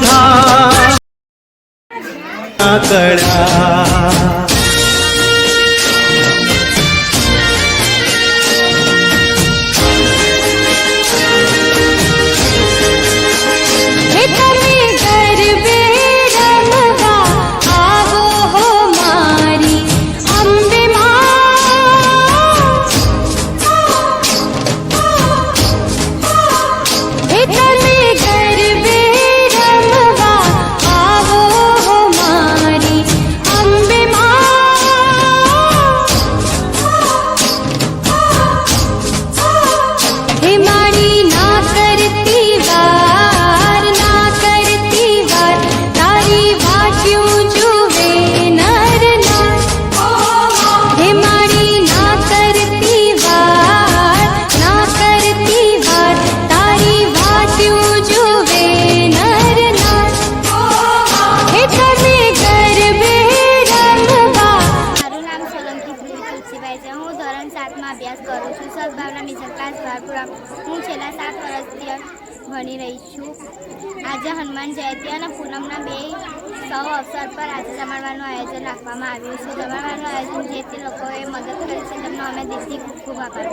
બધા. કળા કરી રહી છું. આજે હનુમાન જયંતિ અને પૂનમના બે સૌ અવસર પર આજે જમાડવાનું આયોજન રાખવામાં આવ્યું છે. જમાડવાનું આયોજન જે તે લોકોએ મદદ કરી છે. તેમનો અમે દિલથી ખૂબ ખૂબ આભાર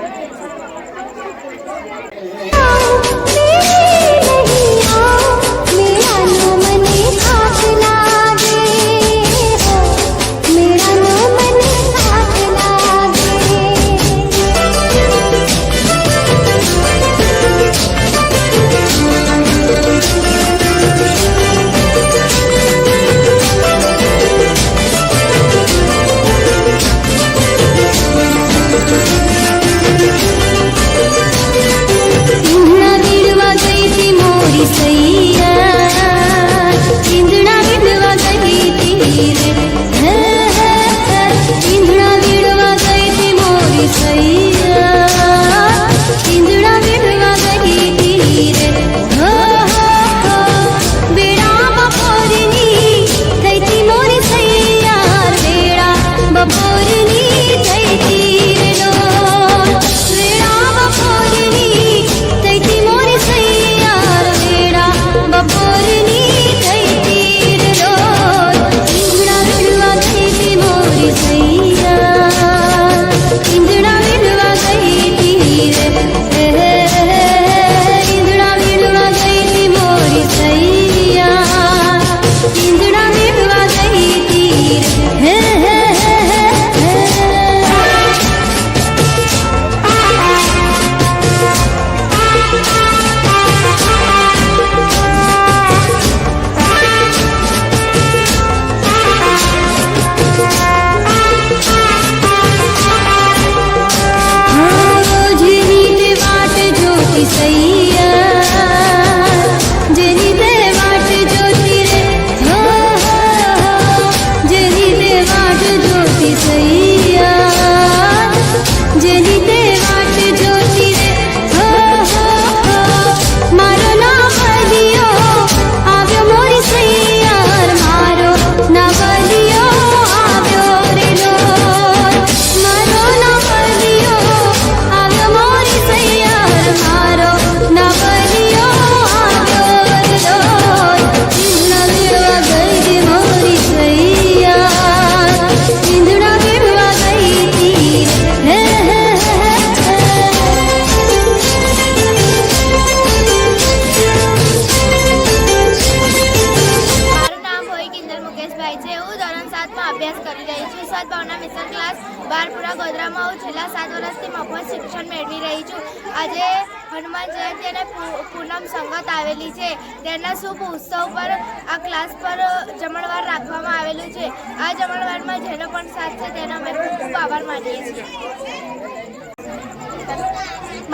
અભ્યાસ કરી રહી છું. સદભાવના મિશન ક્લાસ બારપુરા ગોધરામાં હું છેલ્લા સાત વર્ષથી મફત શિક્ષણ મેળવી રહી છું. આજે હનુમાન જયંતિ અને પૂનમ સંગત આવેલી છે. તેના શુભ ઉત્સવ પર આ ક્લાસ પર જમણવાર રાખવામાં આવેલું છે. આ જમણવારમાં જેનો પણ સાથ છે તેનો અમે ખૂબ ખૂબ આભાર માનીએ છીએ.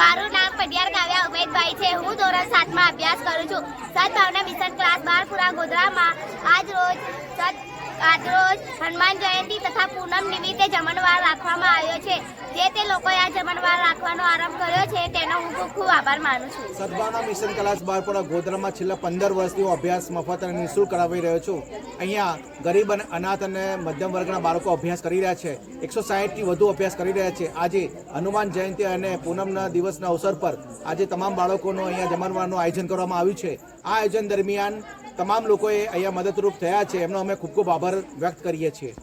મારું નામ પડિયાર કાવ્યા ઉમેદભાઈ છે. હું ધોરણ સાતમાં અભ્યાસ કરું છું. સદભાવના મિશન ક્લાસ બારપુરા ગોધરામાં આજ રોજ સદ આજરોજ હનુમાન જયંતિ તથા પૂનમ નિમિત્તે જમણવાર રાખવામાં આવ્યો છે. જે તે લોકોએ આ જમણવાર રાખવાનો આરંભ કર્યો છે, તેનો હું ખૂબ ખૂબ આભાર માનું છું. સદભાવના મિશન કલાસ બારપોરા ગોધરામાં છેલ્લા પંદર વર્ષથી અભ્યાસ, મફત અને નિઃશુલ્ક કરાવી રહ્યો છું. અહીંયા ગરીબ અને અનાથ અને મધ્યમ વર્ગના બાળકો અભ્યાસ કરી રહ્યા છે. એકસો સાહીઠથી વધુ અભ્યાસ કરી રહ્યા છે. આજે હનુમાન જયંતિ અને પૂનમના દિવસના અવસર પર આજે તમામ બાળકોનું અહીંયા જમણવારનું આયોજન કરવામાં આવ્યું છે. આ આયોજન દરમિયાન તમામ લોકોએ અહીંયા મદદરૂપ થયા છે. એમનો અમે ખૂબ ખૂબ આભાર વ્યક્ત કરીએ છીએ.